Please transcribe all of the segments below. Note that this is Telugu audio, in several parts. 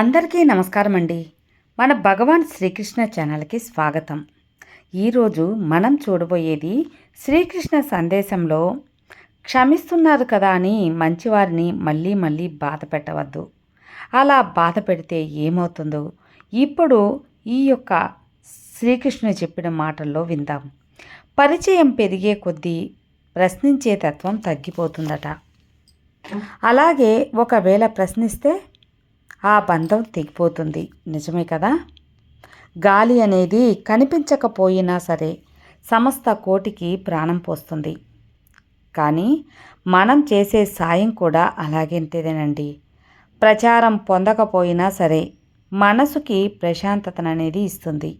అందరికీ నమస్కారం అండి మన భగవాన్ శ్రీకృష్ణ ఛానల్కి స్వాగతం. ఈరోజు మనం చూడబోయేది శ్రీకృష్ణ సందేశంలో క్షమిస్తున్నారు కదా అని మంచివారిని మళ్ళీ మళ్ళీ బాధ పెట్టవద్దు. అలా బాధ పెడితే ఏమవుతుందో ఇప్పుడు ఈ యొక్క శ్రీకృష్ణుడు చెప్పిన మాటల్లో విందాం. పరిచయం పెరిగే కొద్దీ ప్రశ్నించే తత్వం తగ్గిపోతుందట. అలాగే ఒకవేళ ప్రశ్నిస్తే ఆ బంధం తెగిపోతుంది. నిజమే కదా? గాలి అనేది కనిపించకపోయినా సరే సమస్త కోటికి ప్రాణం పోస్తుంది. కానీ మనం చేసే సాయం కూడా అలాగేంటిదేనండి ప్రచారం పొందకపోయినా సరే మనసుకి ప్రశాంతతననేది ఇస్తుంది.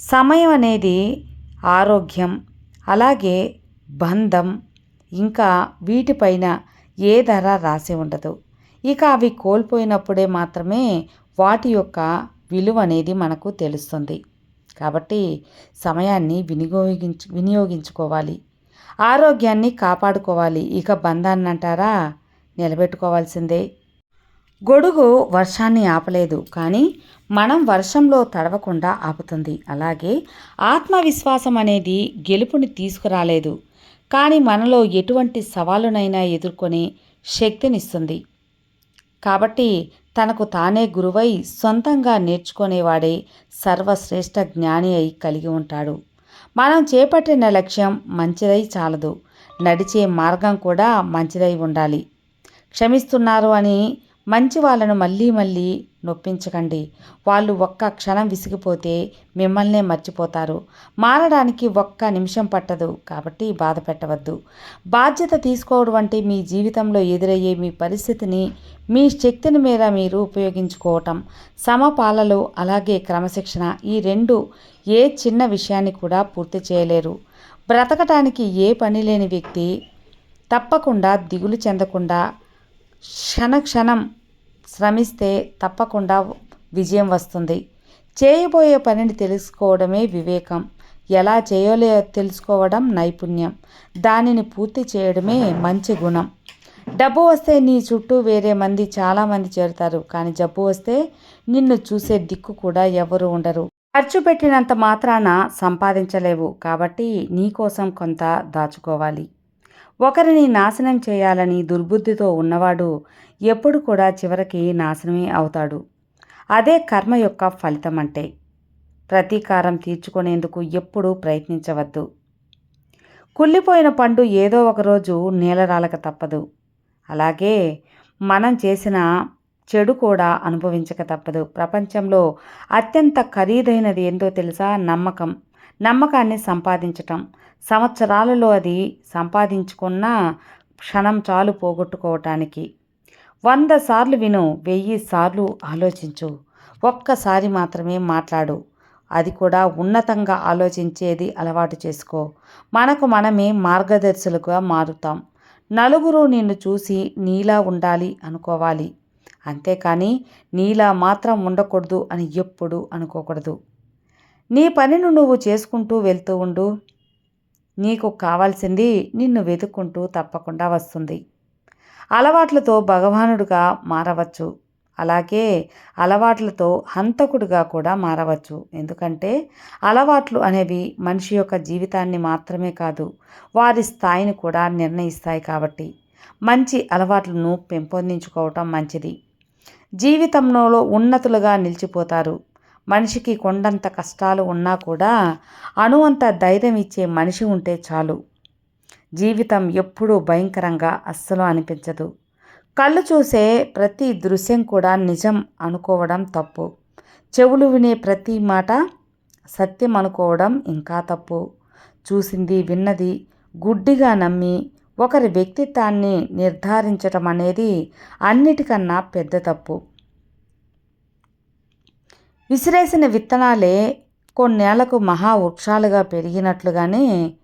సమయం అనేది ఆరోగ్యం అలాగే బంధం ఇంకా వీటిపైన ఏ ధర రాసి ఉండదు. ఇక అవి కోల్పోయినప్పుడే మాత్రమే వాటి యొక్క విలువ అనేది మనకు తెలుస్తుంది. కాబట్టి సమయాన్ని వినియోగించు వినియోగించుకోవాలి. ఆరోగ్యాన్ని కాపాడుకోవాలి. ఇక బంధాన్ని అంటారా? నిలబెట్టుకోవాల్సిందే. గొడుగు వర్షాన్ని ఆపలేదు. కానీ మనం వర్షంలో తడవకుండా ఆపుతుంది. అలాగే ఆత్మవిశ్వాసం అనేది గెలుపుని తీసుకురాలేదు. కానీ మనలో ఎటువంటి సవాలునైనా ఎదుర్కొని శక్తినిస్తుంది. కాబట్టి తనకు తానే గురువై సొంతంగా నేర్చుకునేవాడే సర్వశ్రేష్ఠ జ్ఞాని అయి కలిగి ఉంటాడు. మనం చేపట్టిన లక్ష్యం మంచిదై చాలదు. నడిచే మార్గం కూడా మంచిదై ఉండాలి. క్షమిస్తున్నారు అని మంచి వాళ్ళను మళ్ళీ మళ్ళీ నొప్పించకండి. వాళ్ళు ఒక్క క్షణం విసిగిపోతే మిమ్మల్నే మర్చిపోతారు. మారడానికి ఒక్క నిమిషం పట్టదు కాబట్టి బాధ పెట్టవద్దు. బాధ్యత తీసుకోవడం అంటే మీ జీవితంలో ఎదురయ్యే మీ పరిస్థితిని మీ శక్తిని మేర మీరు ఉపయోగించుకోవటం. సమపాలలు అలాగే క్రమశిక్షణ ఈ రెండు ఏ చిన్న విషయాన్ని కూడా పూర్తి చేయలేరు. బ్రతకటానికి ఏ పని లేని వ్యక్తి తప్పకుండా దిగులు చెందకుండా క్షణ క్షణం శ్రమిస్తే తప్పకుండా విజయం వస్తుంది. చేయబోయే పనిని తెలుసుకోవడమే వివేకం. ఎలా చేయలేదో తెలుసుకోవడం నైపుణ్యం. దానిని పూర్తి చేయడమే మంచి గుణం. డబ్బు వస్తే నీ చుట్టూ వేరే మంది చాలామంది చేరుతారు. కానీ జబ్బు వస్తే నిన్ను చూసే దిక్కు కూడా ఎవరు ఉండరు. ఖర్చు పెట్టినంత మాత్రాన సంపాదించలేవు. కాబట్టి నీకోసం కొంత దాచుకోవాలి. ఒకరిని నాశనం చేయాలని దుర్బుద్ధితో ఉన్నవాడు ఎప్పుడు కూడా చివరికి నాశనమే అవుతాడు. అదే కర్మ యొక్క ఫలితం అంటే ప్రతీకారం తీర్చుకునేందుకు ఎప్పుడూ ప్రయత్నించవద్దు. కుళ్ళిపోయిన పండు ఏదో ఒకరోజు నీలరాలక తప్పదు. అలాగే మనం చేసిన చెడు కూడా అనుభవించక తప్పదు. ప్రపంచంలో అత్యంత ఖరీదైనది ఏంటో తెలుసా? నమ్మకం. నమ్మకాన్ని సంపాదించటం. సంవత్సరాలలో అది సంపాదించుకున్న క్షణం చాలు పోగొట్టుకోవటానికి. వంద సార్లు విను వెయ్యి సార్లు ఆలోచించు. ఒక్కసారి మాత్రమే మాట్లాడు. అది కూడా ఉన్నతంగా ఆలోచించేది అలవాటు చేసుకో. మనకు మనమే మార్గదర్శులుగా మారుతాం. నలుగురు నిన్ను చూసి నీలా ఉండాలి అనుకోవాలి. అంతేకాని నీలా మాత్రం ఉండకూడదు అని ఎప్పుడు అనుకోకూడదు. నీ పనిను నువ్వు చేసుకుంటూ వెళ్తూ ఉండు. నీకు కావాల్సింది నిన్ను వెతుక్కుంటూ తప్పకుండా వస్తుంది. అలవాట్లతో భగవానుడుగా మారవచ్చు. అలాగే అలవాట్లతో హంతకుడుగా కూడా మారవచ్చు. ఎందుకంటే అలవాట్లు అనేవి మనిషి యొక్క జీవితాన్ని మాత్రమే కాదు వారి స్థాయిని కూడా నిర్ణయిస్తాయి కాబట్టి. మంచి అలవాట్లను పెంపొందించుకోవటం మంచిది. జీవితంలో ఉన్నతులుగా నిలిచిపోతారు. మనిషికి కొండంత కష్టాలు ఉన్నా కూడా అణువంత ధైర్యం ఇచ్చే మనిషి ఉంటే చాలు. జీవితం ఎప్పుడూ భయంకరంగా అస్సలు అనిపించదు. కళ్ళు చూసే ప్రతి దృశ్యం కూడా నిజం అనుకోవడం తప్పు. చెవులు వినే ప్రతి మాట సత్యం అనుకోవడం ఇంకా తప్పు. చూసింది విన్నది గుడ్డిగా నమ్మి ఒకరి వ్యక్తిత్వాన్ని నిర్ధారించటం అనేది అన్నిటికన్నా పెద్ద తప్పు. విసిరేసిన విత్తనాలే కొన్నేళ్ళకు మహా వృక్షాలుగా పెరిగినట్లుగానే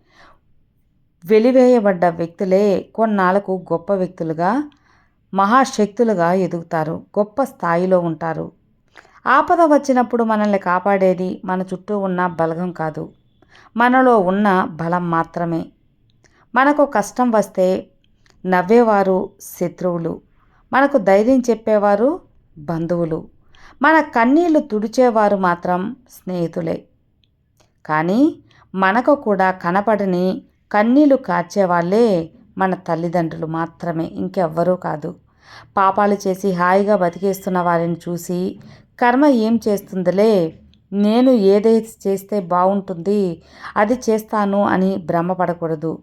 వెలివేయబడ్డ వ్యక్తులే కొన్నాళ్ళకు గొప్ప వ్యక్తులుగా మహాశక్తులుగా ఎదుగుతారు గొప్ప స్థాయిలో ఉంటారు. ఆపద వచ్చినప్పుడు మనల్ని కాపాడేది మన చుట్టూ ఉన్న బలగం కాదు. మనలో ఉన్న బలం మాత్రమే. మనకు కష్టం వస్తే నవ్వేవారు శత్రువులు. మనకు ధైర్యం చెప్పేవారు బంధువులు. మన కన్నీళ్ళు తుడిచేవారు మాత్రం స్నేహితులే. కానీ మనకు కూడా కనపడని కన్నీళ్ళు కార్చేవాళ్ళే మన తల్లిదండ్రులు మాత్రమే ఇంకెవ్వరూ కాదు. పాపాలు చేసి హాయిగా బతికేస్తున్న వారిని చూసి కర్మ ఏం చేస్తుందిలే? నేను ఏదైతే చేస్తే బాగుంటుంది అది చేస్తాను అని భ్రమపడకూడదు.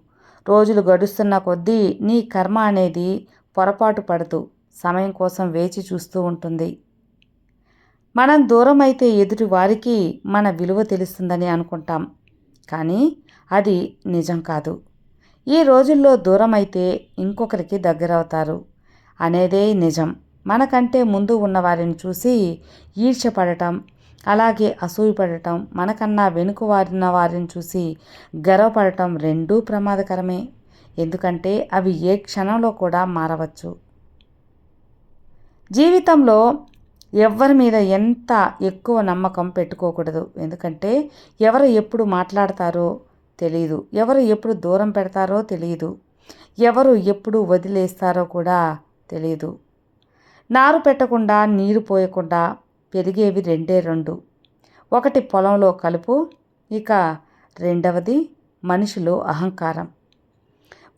రోజులు గడుస్తున్న కొద్దీ నీ కర్మ అనేది పొరపాటు పడదు సమయం కోసం వేచి చూస్తూ ఉంటుంది. మనం దూరం అయితే ఎదుటి వారికి మన విలువ తెలుస్తుందని అనుకుంటాం. కానీ అది నిజం కాదు. ఈ రోజుల్లో దూరం అయితే ఇంకొకరికి దగ్గరవుతారు అనేదే నిజం. మనకంటే ముందు ఉన్న వారిని చూసి ఈర్ష్యపడటం అలాగే అసూయపడటం మనకన్నా వెనుక వారిన వారిని చూసి గర్వపడటం రెండూ ప్రమాదకరమే. ఎందుకంటే అవి ఏ క్షణంలో కూడా మారవచ్చు. జీవితంలో ఎవరి మీద ఎంత ఎక్కువ నమ్మకం పెట్టుకోకూడదు. ఎందుకంటే ఎవరు ఎప్పుడు మాట్లాడతారో తెలియదు ఎవరు ఎప్పుడు దూరం పెడతారో తెలియదు ఎవరు ఎప్పుడు వదిలేస్తారో కూడా తెలియదు నారు పెట్టకుండా నీరు పోయకుండా పెరిగేవి రెండే రెండు. ఒకటి పొలంలో కలుపు ఇక రెండవది మనుషులు అహంకారం.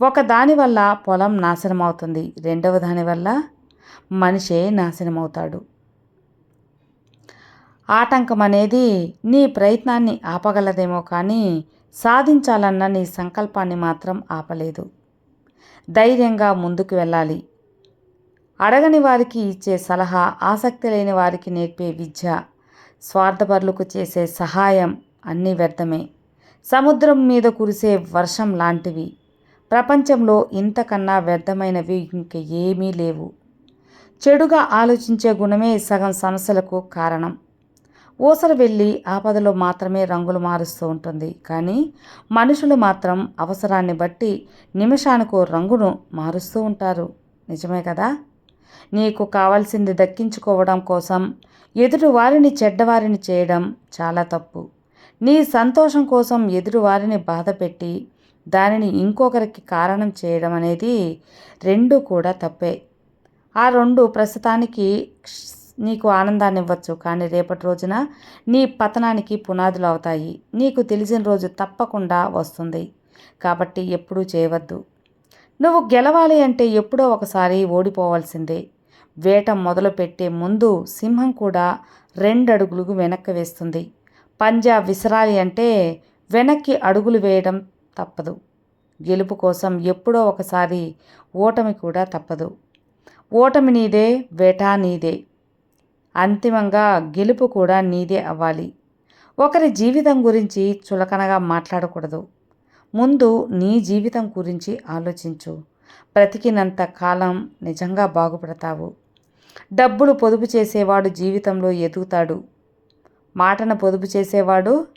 ఒక దాని వల్ల పొలం నాశనం అవుతుంది రెండవ దాని వల్ల మనిషే నాశనం అవుతాడు ఆటంకం అనేది నీ ప్రయత్నాన్ని ఆపగలదేమో కానీ సాధించాలన్న నీ సంకల్పాన్ని మాత్రం ఆపలేదు. ధైర్యంగా ముందుకు వెళ్ళాలి. అడగని వారికి ఇచ్చే సలహా ఆసక్తి లేని వారికి నేర్పే విద్య స్వార్థపరులకు చేసే సహాయం అన్నీ వ్యర్థమే. సముద్రం మీద కురిసే వర్షం లాంటివి. ప్రపంచంలో ఇంతకన్నా వ్యర్థమైనవి ఇంక ఏమీ లేవు. చెడుగా ఆలోచించే గుణమే సగం సమస్యలకు కారణం. ఊసలు వెళ్ళి ఆపదలో మాత్రమే రంగులు మారుస్తూ ఉంటుంది. కానీ మనుషులు మాత్రం అవసరాన్ని బట్టి నిమిషానికో రంగును మారుస్తూ ఉంటారు. నిజమే కదా? నీకు కావాల్సింది దక్కించుకోవడం కోసం ఎదుటివారిని చెడ్డవారిని చేయడం చాలా తప్పు. నీ సంతోషం కోసం ఎదురువారిని బాధపెట్టి దానిని ఇంకొకరికి కారణం చేయడం అనేది రెండు కూడా తప్పే. ఆ రెండు ప్రస్తుతానికి నీకు ఆనందాన్ని ఇవ్వచ్చు కానీ రేపటి రోజున నీ పతనానికి పునాదులు అవుతాయి. నీకు తెలిసిన రోజు తప్పకుండా వస్తుంది. కాబట్టి ఎప్పుడూ చేయవద్దు. నువ్వు గెలవాలి అంటే ఎప్పుడో ఒకసారి ఓడిపోవాల్సిందే. వేట మొదలు పెట్టే ముందు సింహం కూడా రెండు అడుగులు వెనక్కి వేస్తుంది. పంజా విసరాలి అంటే వెనక్కి అడుగులు వేయడం తప్పదు. గెలుపు కోసం ఎప్పుడో ఒకసారి ఓటమి కూడా తప్పదు. ఓటమి నీదే వేట నీదే. అంతిమంగా గెలుపు కూడా నీదే అవ్వాలి. ఒకరి జీవితం గురించి చులకనగా మాట్లాడకూడదు. ముందు నీ జీవితం గురించి ఆలోచించు. బ్రతికినంత కాలం నిజంగా బాగుపడతావు. డబ్బులు పొదుపు చేసేవాడు జీవితంలో ఎదుగుతాడు. మాటను పొదుపు చేసేవాడు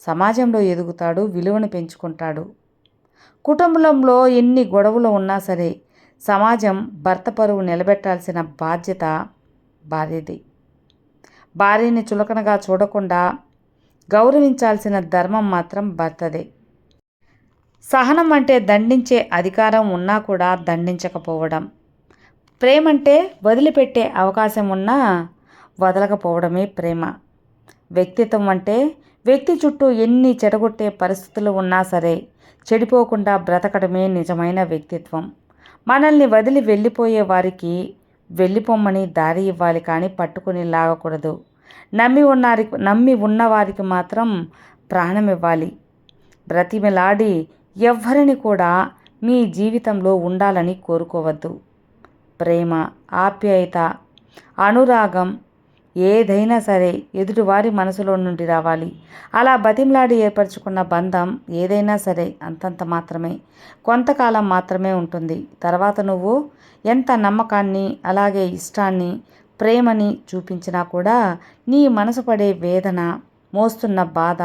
సమాజంలో ఎదుగుతాడు విలువను పెంచుకుంటాడు. కుటుంబంలో ఎన్ని గొడవలు ఉన్నా సరే సమాజం భర్త పరువు నిలబెట్టాల్సిన బాధ్యత భార్యది భార్యని చులకనగా చూడకుండా గౌరవించాల్సిన ధర్మం మాత్రం భర్తదే. సహనం అంటే దండించే అధికారం ఉన్నా కూడా దండించకపోవడం. ప్రేమంటే వదిలిపెట్టే అవకాశం ఉన్నా వదలకపోవడమే ప్రేమ. వ్యక్తిత్వం అంటే వ్యక్తి చుట్టూ ఎన్ని చెడగొట్టే పరిస్థితులు ఉన్నా సరే చెడిపోకుండా బ్రతకడమే నిజమైన వ్యక్తిత్వం. మనల్ని వదిలి వెళ్ళిపోయే వారికి వెళ్ళిపోమ్మని దారి ఇవ్వాలి కానీ పట్టుకుని లాగకూడదు నమ్మి ఉన్నారి నమ్మి ఉన్నవారికి మాత్రం ప్రాణం ఇవ్వాలి. బ్రతిమిలాడి ఎవ్వరిని కూడా మీ జీవితంలో ఉండాలని కోరుకోవద్దు. ప్రేమ ఆప్యాయత అనురాగం ఏదైనా సరే ఎదుటివారి మనసులో నుండి రావాలి. అలా బతిమలాడి ఏర్పరచుకున్న బంధం ఏదైనా సరే అంతంత మాత్రమే. కొంతకాలం మాత్రమే ఉంటుంది. తర్వాత నువ్వు ఎంత నమ్మకాన్ని అలాగే ఇష్టాన్ని ప్రేమని చూపించినా కూడా నీ మనసు పడే వేదన మోస్తున్న బాధ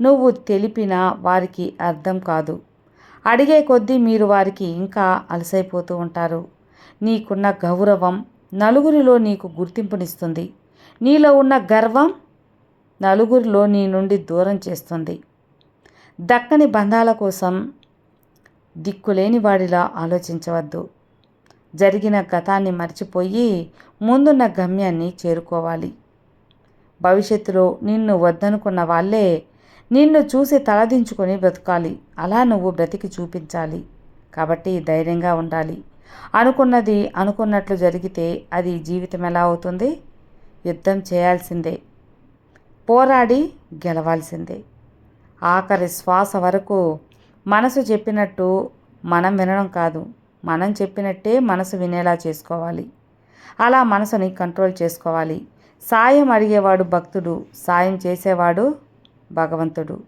నువ్వు తెలిపిన వారికి అర్థం కాదు. అడిగే కొద్దీ మీరు వారికి ఇంకా అలసైపోతూ ఉంటారు. నీకున్న గౌరవం నలుగురిలో నీకు గుర్తింపునిస్తుంది. నీలో ఉన్న గర్వం నలుగురిలో నీ నుండి దూరం చేస్తుంది. దక్కని బంధాల కోసం దిక్కులేని వాడిలా ఆలోచించవద్దు. జరిగిన గతాన్ని మర్చిపోయి ముందున్న గమ్యాన్ని చేరుకోవాలి. భవిష్యత్తులో నిన్ను వద్దనుకున్న వాళ్ళే నిన్ను చూసి తలదించుకొని బ్రతకాలి. అలా నువ్వు బ్రతికి చూపించాలి. కాబట్టి ధైర్యంగా ఉండాలి. అనుకున్నది అనుకున్నట్లు జరిగితే అది జీవితం ఎలా అవుతుంది? యుద్ధం చేయాల్సిందే. పోరాడి గెలవాల్సిందే. ఆఖరి శ్వాస వరకు మనసు చెప్పినట్టు మనం వినడం కాదు. మనం చెప్పినట్టే మనసు వినేలా చేసుకోవాలి. అలా మనసుని కంట్రోల్ చేసుకోవాలి. సాయం అడిగేవాడు భక్తుడు సాయం చేసేవాడు భగవంతుడు.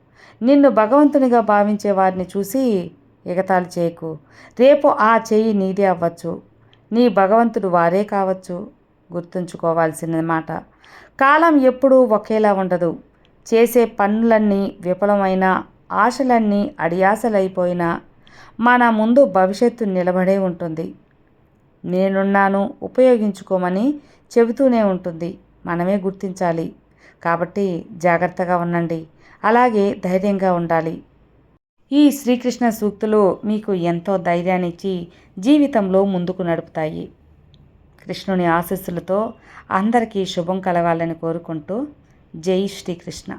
నిన్ను భగవంతునిగా భావించే వారిని చూసి ఎగతాళి చేయకు. రేపు ఆ చెయ్యి నీదే అవ్వచ్చు. నీ భగవంతుడు వారే కావచ్చు. గుర్తుంచుకోవాల్సిన మాట. కాలం ఎప్పుడూ ఒకేలా ఉండదు. చేసే పనులన్నీ విఫలమైన ఆశలన్నీ అడియాసలైపోయినా మన ముందు భవిష్యత్తు నిలబడే ఉంటుంది. నేనున్నాను ఉపయోగించుకోమని చెబుతూనే ఉంటుంది. మనమే గుర్తించాలి. కాబట్టి జాగ్రత్తగా ఉండండి. అలాగే ధైర్యంగా ఉండాలి. ఈ శ్రీకృష్ణ సూక్తులు మీకు ఎంతో ధైర్యాన్నిచ్చి జీవితంలో ముందుకు నడుపుతాయి. కృష్ణుని ఆశీస్సులతో అందరికీ శుభం కలగాలని కోరుకుంటూ జై శ్రీకృష్ణ